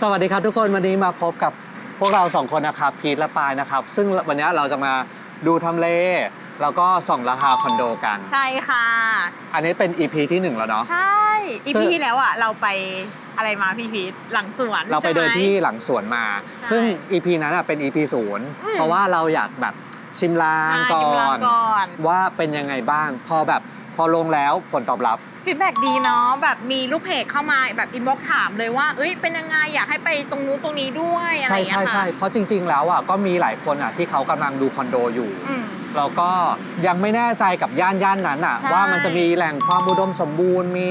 สวัสดีครับทุกคนวันนี้มาพบกับพวกเราสองคนนะครับพีทและปายนะครับ ซึ่งวันนี้เราจะมาดูทำเล แล้วก็ส่องราคาคอนโดกัน ใช่ค่ะ อันนี้เป็น EP ที่หนึ่งแล้วเนาะ ใช่อีซึ่งพีที่แล้วอะเราไปอะไรมาพี่พีทหลังสวนเราไปเดินใช่หมที่หลังสวนมาใช่ซึ่ง EP นั้นอะเป็น EP ศูนย์อืมเพราะว่าเราอยากแบบชิมลางใช่ก่ชิมลาองนก่อนว่าเป็นยังไงบ้าง พอแบบพอลงแล้วผลตอบรับ ฟีดแบ็ดีเนาะแบบมีลูกเพจเข้ามาแบบอินบ็อกถามเลยว่า เอ้ยเป็นยังไงอยากให้ไปตรงนู้นตรงนี้ด้วยอะไรอใช่ย่างเงี้ใช่ยค่ะใช่เพราะจริง ๆ แล้วอะก็มีหลายคนอะที่เขากำลังดูคอนโดอยู่ อืมแล้วก็ยังไม่แน่ใจกับย่านย่านนั้นอะ ใช่ว่ามันจะมีแหล่งความอุดมสมบูรณ์ มี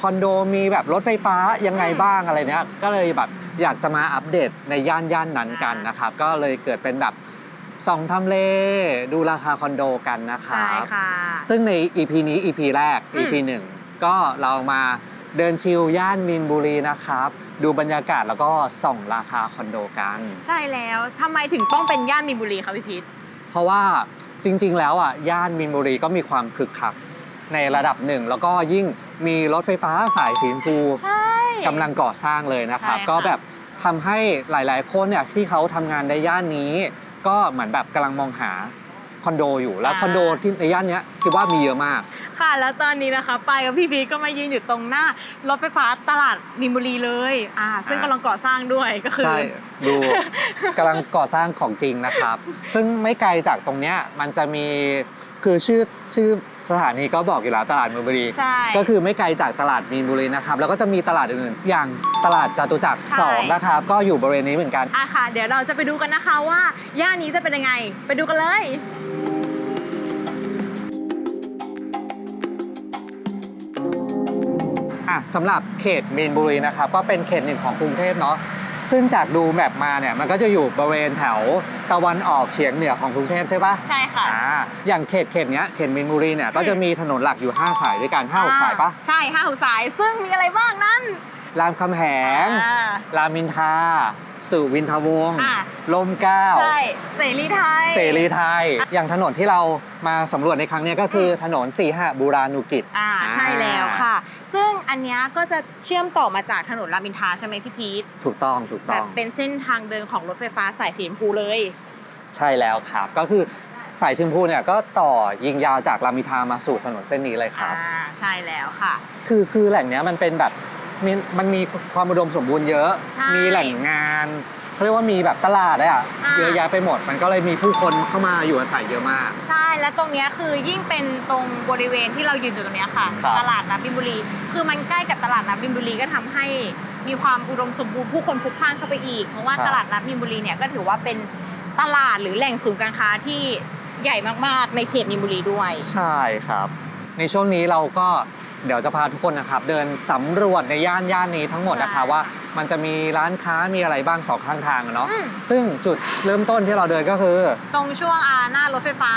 คอนโดมีแบบรถไฟฟ้ายังไงอืมบ้างอะไรเนี้ยก็เลยแบบอยากจะมาอัปเดตในย่านย่านนั้นกันนะครับ ก็เลยเกิดเป็นแบบส่องทำเลดูราคาคอนโดกันนะคใช่รับค่ะ ซึ่งใน EP นี้ EP แรก อืม EP หนึ่ง ก็เรามาเดินชิลย่านมีนบุรีนะครับ ดูบรรยากาศแล้วก็ส่องราคาคอนโดกัน ใช่แล้วทำไมถึงต้องเป็นย่านมีนบุรีคะพี่พีทเพราะว่าจริง ๆ แล้วอะย่านมีนบุรีก็มีความคึกคักในระดับหนึ่ง แล้วก็ยิ่งมีรถไฟฟ้าสายสีชมพูใช่ กำลังก่อสร้างเลยนะครับ ใช่ค่ะ ก็แบบทำให้หลาย ๆ คนเนี่ยที่เขาทำงานในย่านนี้ ก็เหมือนแบบกำลังมองหา คอนโดอยู่แล้วคอนโดที่ในย่านเนี้ยคิดว่ามีเยอะมาก ค่ะแล้วตอนนี้นะคะปายกับพี่พีทก็มายืนอยู่ตรงหน้ารถไฟฟ้าตลาดมีนบุรีเลยอ่าซึ่งอ่ากำลังก่อสร้างด้วยก็คือใช่ดูกำลังก่อสร้างของจริงนะครับ ซึ่งไม่ไกลจากตรงเนี้ยมันจะมีคือชื่อชื่อสถานีก็บอกอยู่แล้วตลาดมีนบุรีใช่ก็คือไม่ไกลจากตลาดมีนบุรีนะครับ แล้วก็จะมีตลาดอื่นๆ อย่างตลาดจตุจักรใช่สองนะครับ ก็อยู่บริเวณนี้เหมือนกันอะค่ะ เดี๋ยวเราจะไปดูกันนะคะว่า ย่านนี้จะเป็นยังไง ไปดูกันเลย สำหรับเขตมีนบุรีนะครับก็เป็นเขตหนึ่งของกรุงเทพเนาะซึ่งจากดูแมปมาเนี่ยมันก็จะอยู่บริเวณแถวตะวันออกเฉียงเหนือของกรุงเทพใช่ปะใช่ค่ะ อ่าอย่างเขตเขตเนี้ยเขตมีนบุรีเนี่ยก็จะมีถนนหลักอยู่ 5 สายด้วยกัน5 6สายปะใช่ห้าหกสายซึ่งมีอะไรบ้างนั้นรามคำแหง อ่า รามอินทราสุวินทวงศ์อะ ลมเกล้า ใช่ เสรีไทย เสรีไทย อย่างถนนที่เรามาสำรวจในครั้งเนี้ยก็คือถนนสีหบูรานูกิจ อ่าใช่แล้วค่ะซึ่ง อันเนี้ยก็จะเชื่อมต่อมาจากถนนรามอินทราใช่ไหมพี่พีทถูกต้องถูกแบต้บองเป็นเส้นทางเดินของรถไฟฟ้าสายสีชมพูเลย ใช่แล้วครับ ก็คือสายชมพูเนี่ยก็ต่อยิงยาวจากรามอินทรามาสู่ถนนเส้นนี้เลยครับ อ่าใช่แล้วค่ะ คือคือแหล่งเนี้ยมันเป็นแบบมีมันมีความอุดมสมบูรณ์เยอะ ใช่ มีแหล่งงาน เขาเรียกว่ามีแบบตลาดอะอ่า เยอะแยะไปหมด มันก็เลยมีผู้คนเข้ามาอยู่อาศัยเยอะมาก ใช่ และตรงเนี้ยคือยิ่งเป็นตรงบริเวณที่เรายืนอยู่ตรงเนี้ยค่ะ ครับ ตลาดน้ำบินบุรี คือมันใกล้กับตลาดน้ำบินบุรีก็ทำให้มีความอุดมสมบูรณ์ผู้คนพลุกพล่านเข้าไปอีก เพราะว่าตลาดน้ำบินบุรีเนี่ยก็ถือว่าเป็นตลาดหรือแหล่งศูนย์การค้าที่ใหญ่มากๆในเขตมีนบุรีด้วย ใช่ครับ ในช่วงนี้เราก็ เดี๋ยวจะพาทุกคนนะครับเดินสำรวจในย่านย่านนี้ทั้งหมดนะคะใช่ว่า มันจะมีร้านค้ามีอะไรบ้างสองข้างทางอะเนาะอืม ซึ่งจุดเริ่มต้นที่เราเดินก็คือ ตรงช่วงอาหน้ารถไฟฟ้า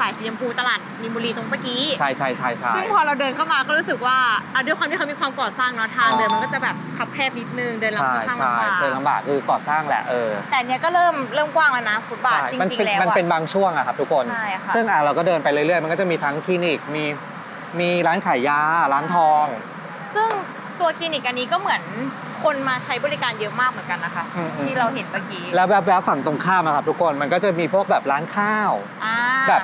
สายสีชมพูตลาดมีนบุรีตรงเมื่อกี้ ใช่ใช่ใช่ใช่ ซึ่งพอเราเดินเข้ามาก็รู้สึกว่าอะด้วยความที่เขามีความก่อสร้างเนาะทางอ่าเดินมันก็จะแบบคับแคบนิดนึงเดินลำใช่ค่อนข้างใช่ลำบากเดินลำบากคือก่อสร้างแหละเออแต่เนี้ยก็เริ่มเริ่มกว้างแล้วนะฟุตบาทใช่จมันริงเป็นๆแล้วมันอะ เป็นบางช่วงอะครับทุกคน ใช่ค่ะ ซึ่งอะเราก็เดินไปเรื่อยๆ มันก็จะมีทั้งคลินิกมี มีร้านขายยา ร้านทอง ซึ่งตัวคลินิกอันนี้ก็เหมือนคนมาใช้บริการเยอะมากเหมือนกันนะคะ อืมอืม ที่เราเห็นเมื่อกี้แล้วแบบๆฝั่งตรงข้ามอะครับ ทุกคนมันก็จะมีพวกแบบร้านข้าว อ่า แบบ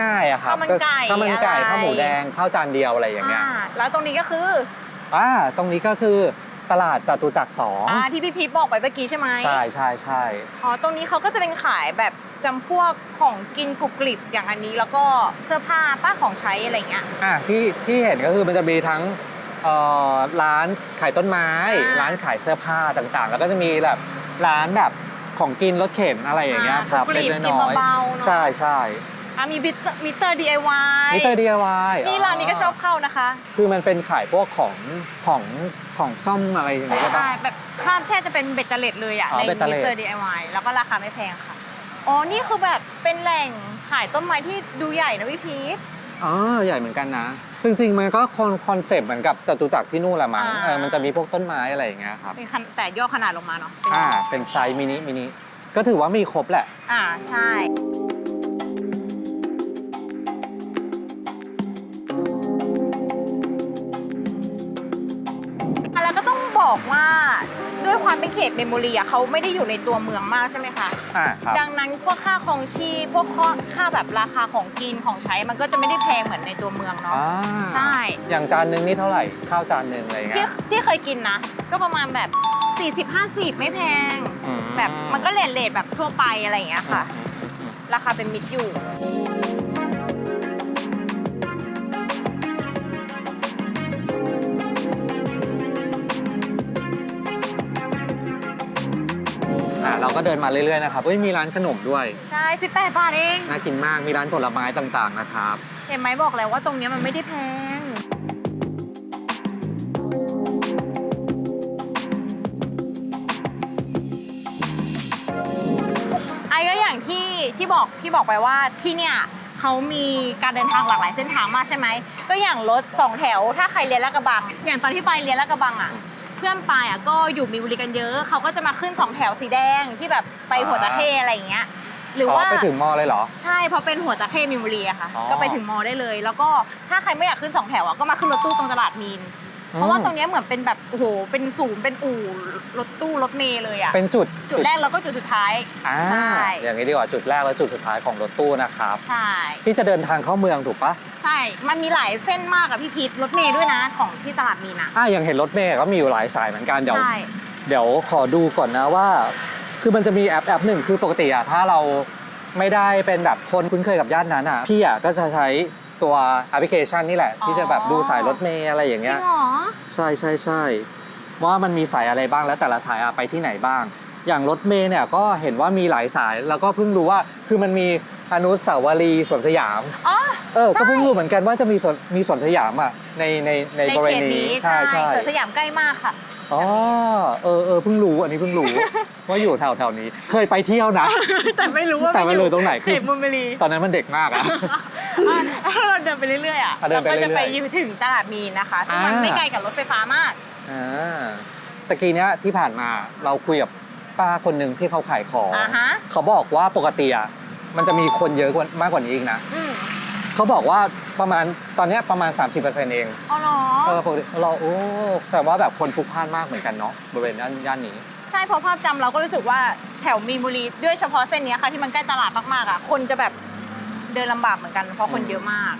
ง่ายๆอะครับข้าวมันไก่ข้าวมันไก่อะไร ข้าวหมูแดงข้าวจานเดียวอะไรอย่างเงี้ย อ่าแล้วตรงนี้ก็คือ อ่าตรงนี้ก็คือ ตลาดจตุจักรสองอ่าที่พี่พีทบอกไปเมื่อกี้ใช่ไหมใช่ใช่ใช่อ๋อตรงนี้เขาก็จะเป็นขายแบบจำพวกของกินกรุบกริบอย่างอันนี้แล้วก็เสื้อผ้าป้าของใช้อะไรเงี้ย อะที่ที่เห็นก็คือมันจะมีทั้งเอ่อร้านขายต้นไม้ อ่าร้านขายเสื้อผ้าต่างๆ แล้วก็จะมีแบบร้านแบบของกินรถเข็นอะไรอย่างเงี้ยครับกรุบกริบเล็กๆกินน้อยเบาๆเนอะๆใช่ใช่อะ มีมิเตอร์มิเตอร์ DIY มิเตอร์ DIY นี่ร้านนี้ก็ชอบเข้านะคะ คือมันเป็นขายพวกของของของซ่อมอะไรอย่างเงี้ยใช่ปะใช่แบบค่าแทบจะเป็นเบ็ดเตล็ดเลยอะ อ๋อในเบ็ดเตล็มิด เตอร์ DIY แล้วก็ราคาไม่แพงค่ะ อ๋อ นี่คือแบบเป็นแหล่งขายต้นไม้ที่ดูใหญ่นะพี่พีท อ๋อใหญ่เหมือนกันนะ จริงๆมันก็คอนคอนเซปต์เหมือนกับจตุจักรที่นู่นแหละมั้งอ่า เออมันจะมีพวกต้นไม้อะไรอย่างเงี้ยครับเป็นขนแต่ย่อขนาดลงมาเนาะเป็นอ่า เป็นไซส์มินิมินิ ก็ถือว่ามีครบแหละ อ่าใช่ บอกว่าด้วยความเป็นเขตเมมโมรีอะเขาไม่ได้อยู่ในตัวเมืองมากใช่ไหมคะอ่าครับ ดังนั้นพวกค่าครองชีพพวกข้อค่าแบบราคาของกินของใช้มันก็จะไม่ได้แพงเหมือนในตัวเมืองเนาะ อ่าใช่ อย่างจานหนึงนี่เท่าไหร่ ข้าวจานหนึ่งอะไรเงี้ที่ยที่เคยกินนะ ก็ประมาณแบบ 40-50 ไม่แพง อืมแบบมันก็เลทเลทแบบทั่วไปอะไรอย่างเงี้ยค่ะ อืมอืมอืมราคาเป็นมิตรอยู่อ่ ก็เดินมาเรื่อยๆนะครับเฮ้ยมีร้านขนมด้วยใช่18บาทเอง น่ากินมากมีร้านผลไม้ต่างๆนะครับเห็นไหมบอกแล้วว่าตรงเนี้ยมันไม่ได้แพง ไอ้ก็อย่างที่ที่บอกที่บอกไปว่าที่เนี่ยเขามีการเดินทางหลากหลายเส้นทางมากใช่ไหม ก็อย่างรถสองแถวถ้าใครเรียนลาดกระบัง อย่างตอนที่ไปเรียนลาดกระบังอะเพื่อนไปอะก็อยู่มีนบุรีกันเยอะเขาก็จะมาขึ้นสองแถวสีแดงที่แบบไปหัวตะเข้อะไรอย่างเงี้ยหรืออ๋อว่าไปถึงมอเลยเหรอ ใช่เพราะเป็นหัวตะเข้มีนบุรีอะค่ะอ๋อก็ไปถึงมอได้เลย แล้วก็ถ้าใครไม่อยากขึ้นสองแถวอะก็มาขึ้นรถตู้ตรงตลาดมีน เพราะว่าตรงเนี้ยเหมือนเป็นแบบโอ้โหเป็นศูนย์เป็นอู่รถตู้รถเมล์เลยอะเป็นจุดจุดแรกแล้วก็จุดสุดท้ายอ่าใช่อย่างนี้ดีกว่าจุดแรกและจุดสุดท้ายของรถตู้นะครับใช่ที่จะเดินทางเข้าเมืองถูกปะใช่ มันมีหลายเส้นมากอะพี่พีทรถเมล์ด้วยนะของที่ตลาดมีนอะอ่าอย่างเห็นรถเมย์ก็มีอยู่หลายสายเหมือนกันเดี๋ยวใช่เดี๋ยวขอดูก่อนนะว่า คือมันจะมีแอปแอปหนึ่งคือปกติอะถ้าเราไม่ได้เป็นแบบคนคุ้นเคยกับย่านนั้นอะพี่อะก็จะใช้ ตัวแอปพลิเคชันนี่แหละ ที่จะแบบดูสายรถเมย์อะไรอย่างจริเงี้งยเหรอ ใช่ใช่ใช่ว่ามันมีสายอะไรบ้างแล้วแต่ละสายอะไปที่ไหนบ้าง อย่างรถเมย์เนี่ยก็เห็นว่ามีหลายสายแล้วก็เพิ่งรู้ว่าคือมันมีอนุสาวรีย์สวนสยาม อ๋อ เออใช่ก็เพิ่งรู้เหมือนกันว่าจะมีสวนมีสวนสยามอะในในในในบริเขเวณตนี้นี้ใช่ใช่ใช่สวนสยามใกล้มากค่ะ อ๋อเออเออเพิ่งรู้อันนี้เพิ่งรู้ ว่าอยู่แถวแถวนี้ เคยไปเที่ยวนะ แต่ไม่รู้ว่าแต่ไม่รู้ตรงไหนเขคือตมุมบุรีตอนนั้นมันเด็กมากอะอะเราเดินไปเรื่อยๆอะอะเดินไปก็จะไปเรื่อยๆอยู่ถึงตลาดมีนนะคะซึ่งมันอ่า ไม่ไกลกับรถไฟฟ้ามาก อ่าตะกี้เนี้ยที่ผ่านมาเราคุยกับป้าคนหนึ่งที่เขาขายของอ่าฮะ เขาบอกว่าปกติอะมันจะมีคนเยอะกว่ามากกว่านี้อีกนะ อืม เขาบอกว่าประมาณตอนเนี้ยประมาณ 30%เองอ๋อเหรอ เออปกติเราโอ้แสดงว่าแบบคนพลุกพล่านมากเหมือนกันเนาะบริเวณย่านย่านนี้ ใช่เพราะภาพจำเราก็รู้สึกว่าแถวมีนบุรีด้วยเฉพาะเส้นเนี้ยค่ะที่มันใกล้ตลาดมากๆอะคนจะแบบเดินลำบากเหมือนกันเพราะคนอืมเยอะมาก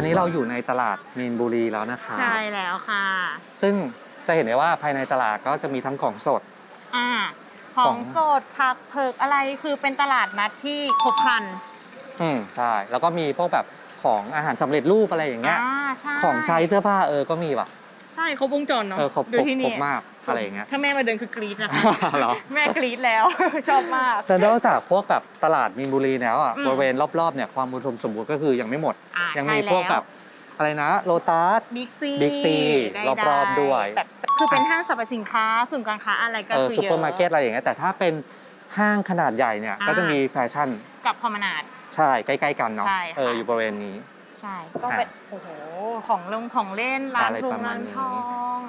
อันนี้เราอยู่ในตลาดมีนบุรีแล้วนะครับใช่แล้วค่ะ ซึ่งจะเห็นได้ว่าภายในตลาดก็จะมีทั้งของสด อ่าขขอองงสดผักเผือกอะไรคือเป็นตลาดนัดที่ครบครัน อืมใช่ แล้วก็มีพวกแบบของอาหารสำเร็จรูปอะไรอย่างเงี้ยอ่าใช่ของใช้เสื้อผ้าเออก็มีว่ะใช่ครบวงจรเนาะเออครบดูครบที่ครนี่บมากอะไรอย่างเงี้ย ถ้าแม่มาเดินคือกรี๊ดนะคะเหรอ แม่กรี๊ดแล้ว ชอบมาก แต่นอกจากพวกแบบตลาดมีนบุรีแล้วอะอืม บริเวณรอบๆเนี่ยความอุดมสมบูรณ์ก็คือยังไม่หมด อ่ายังใช่มีพวกแล้วแบบอะไรนะโลตัส บิ๊กซี Big C รอบๆด้วย แบบคือเป็นห้างสรรพสินค้าศูนย์การค้าอะไรก็เออคือซูเยเปอร์มาร์เก็ตอะอะไรอย่างเงี้ยแต่ถ้าเป็นห้างขนาดใหญ่เนี่ยอ่าก็จะมีแฟชั่นกับพอมนาดใช่ใกล้ๆกันเนาะใช่ค่ะ เอออยู่บริเวณนี้ ใช่ก็เป็นโอ้โหของลงของเล่นร้านอะไรทปงระมาร้าณนนี้ ทอง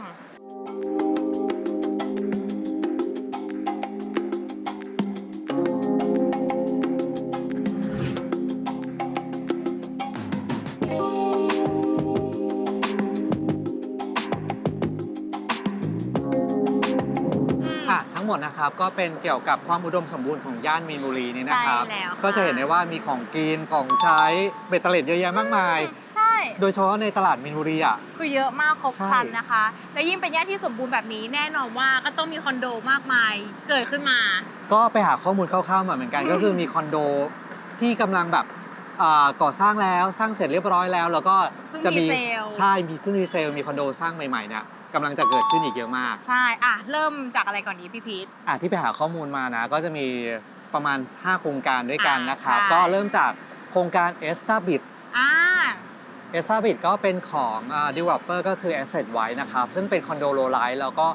หมดนะครับก็เป็นเกี่ยวกับความอุดมสมบูรณ์ของย่านมีนบุรีนี่นะครับ ใช่แล้วค่ะ ก็จะเห็นได้ว่ามีของกินของใช้เบตเตอร์เลดเยอะแยะมากมาย ใช่ โดยเฉพาะในตลาดมินบุรีอะ คือเยอะมากครบใช่ ครันนะคะ และยิ่งเป็นย่านที่สมบูรณ์แบบนี้แน่นอนว่าก็ต้องมีคอนโดมากมายเกิดขึ้นมา ก็ไปหาข้อมูลคร่าวๆมาเหมือนกัน ก็คือมีคอนโดที่กำลังแบบอ่าก่อสร้างแล้วสร้างเสร็จเรียบร้อยแล้ว แล้วก็จะมีเพิ่งรีเซล ใช่มีเพิ่งรีเซลมีคอนโดสร้างใหม่ๆเนี่ย กำลังจะเกิดขึ้นอีกเยอะมาก ใช่ อะ เริ่มจากอะไรก่อนดีพี่พีท อะที่ไปหาข้อมูลมานะ ก็จะมีประมาณ 5 โครงการด้วยกันอ่านนะครับใช่ ก็เริ่มจากโครงการ e s t a b i t อ่า e s t a b i t ก็เป็นของอ่า developer ก็คือ Asset ไว้นะครับ ซึ่งเป็นคอนโดโลไลท์แล้วก็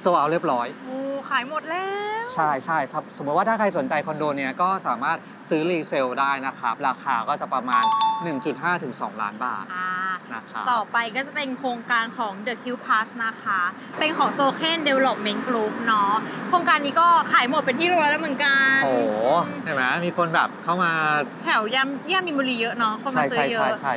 โซเอาเรียบร้อย โอ้ขายหมดแล้ว ใช่ใช่ครับสมมติว่าถ้าใครสนใจคอนโดเนี้ยก็สามารถซื้อรีเซลได้นะครับ ราคาก็จะประมาณ 1.5 ถึง 2 ล้านบาท อ่า นะครับต่อไปก็จะเป็นโครงการของ The Q Plus นะคะ เป็นของ s o c a n Development Group เนาะโครงการนี้ก็ขายหมดเป็นที่เรียบร้อยแล้วเหมือนกันโอ้โหเห็นไหมมีคนแบบเข้ามาแถวย่านย่านมินบุรีเยอะเนาะคนใช่มาซื้ใช่อเยใช่อะใช่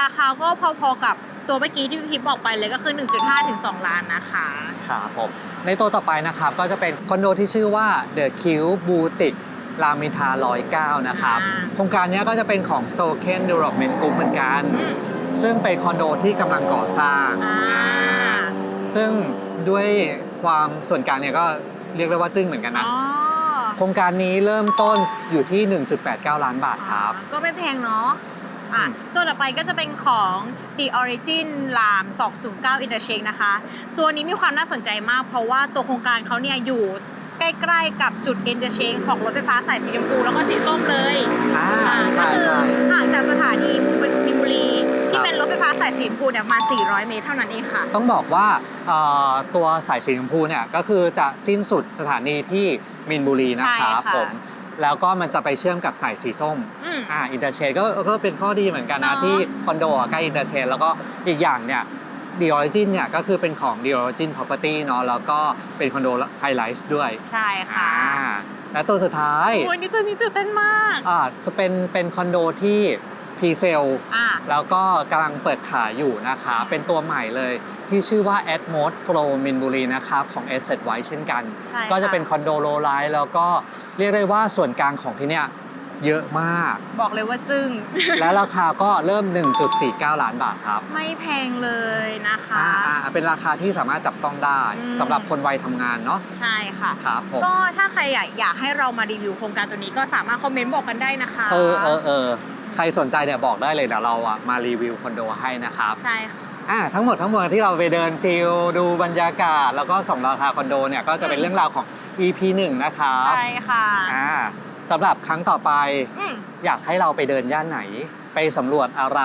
ราคาก็พอๆกับตัวเมื่อกี้ที่พี่พีทบอกไปเลยก็คือ 1.5 ถึง 2 ล้านนะคะครับผมในตัวต่อไปนะครับก็จะเป็นคอนโดที่ชื่อว่า The Q Boutique รามอินทรา109 นะครับอ่าโครงการเนี้ยก็จะเป็นของ s o c a n Development Group เหมือนกันอืม ซึ่งเป็นคอนโดที่กำลังก่อสร้างอ่าอ่า ซึ่งด้วยความส่วนกลางเนี่ยก็เรียกได้ว่าจึ้งเหมือนกันนะ อ๋อโครงการนี้เริ่มต้นอยู่ที่ 1.89 ล้านบาทครับ ก็ไม่แพงเนาะอะอืมตัวต่อไปก็จะเป็นของ The Origin ราม209 Interchange นะคะ ตัวนี้มีความน่าสนใจมาก เพราะว่าตัวโครงการเขาเนี่ยอยู่ใกล้ๆกับจุด Interchange ของรถไฟฟ้าสายสีชมพูแล้วก็สีส้มเลยอ่าอ่าใช่ก็คือใช่ห่างจากสถานีมินบุรีคที่รับ เป็นรถไฟฟ้าสายสีชมพูเนี่ยประมาณ400 เมตรเท่านั้นเองค่ะ ต้องบอกว่าเอ่อตัวสายสีชมพูเนี่ยก็คือจะสิ้นสุดสถานีที่มินบุรีนะครับใช่ค่ะผม แล้วก็มันจะไปเชื่อมกับสายสีส้มอืมอ่าอินเตอร์เชนก็ก็เป็นข้อดีเหมือนกันนะ เนอะที่คอนโดอะใกล้อินเตอร์เชนแล้วก็อีกอย่างเนี่ยดีออริจินเนี่ยก็คือเป็นของดีออริจิน property เนาะแล้วก็เป็นคอนโดไฮไลท์ด้วยใช่ค่ะอ่าและตัวสุดท้าย โอ้ยนี่ตัวนี้ตื่นเต้นมาก อ่าเป็นเป็นคอนโดที่ พรีเซลอะแล้วก็กำลังเปิดขายอยู่นะคะ เป็นตัวใหม่เลยที่ชื่อว่า Atmos Flow มินบุรีนะครับของ Asset ไว้เช่นกัน ใช่ก็จะค่เป็นคอนโดโลไลท์แล้วก็เรียกได้ว่าส่วนกลางของที่เนี่ยเยอะมาก บอกเลยว่าจึ้ง และราคาก็เริ่ม 1.49 ล้านบาทครับไม่แพงเลยนะคะ อ่าอ่าเป็นราคาที่สามารถจับต้องได้อืม สำหรับคนวัยทำงานเนาะใช่ค่ะ ครับผม ก็ถ้าใครอยากอยากให้เรามารีวิวโครงการตัวนี้ก็สามารถคอมเมนต์บอกกันได้นะคะ เออเออเออ ใครสนใจเนี่ยบอกได้เลยเดี๋ยวเราอะมารีวิวคอนโดให้นะครับใช่ค่ะ อ่าทั้งหมดทั้งมวลที่เราไปเดินชิลดูบรรยากาศ แล้วก็ส่องราคาคอนโดเนี่ยก็จะเป็นเรื่องราวของ EP 1 นะครับใช่ค่ะอ่าสำหรับครั้งต่อไป อืมอยากให้เราไปเดินย่านไหน ไปสำรวจอะไร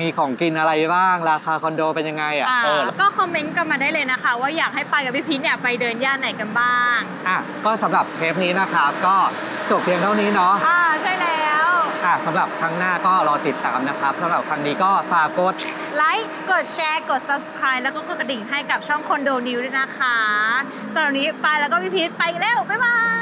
มีของกินอะไรบ้าง ราคาคอนโดเป็นยังไงอะอ่าเออก็คอมเมนต์กันมาได้เลยนะคะ ว่าอยากให้ไปกับพี่พีทเนี่ยไปเดินย่านไหนกันบ้าง อะก็สำหรับเทปนี้นะครับ ก็จบเพียงเท่านี้เนาะ อ่าใช่แล้่ะสำหรับครั้งหน้าก็รอติดตามนะครับสำหรับครั้งนี้ก็ฝากกด ไลค์กดแชร์กด subscribe แล้วก็กดกระดิ่งให้กับช่องคอนโดนิวด้วยนะคะสำหรับวันนี้ไปแล้วก็พี่พีทไปแล้ว บ๊ายบาย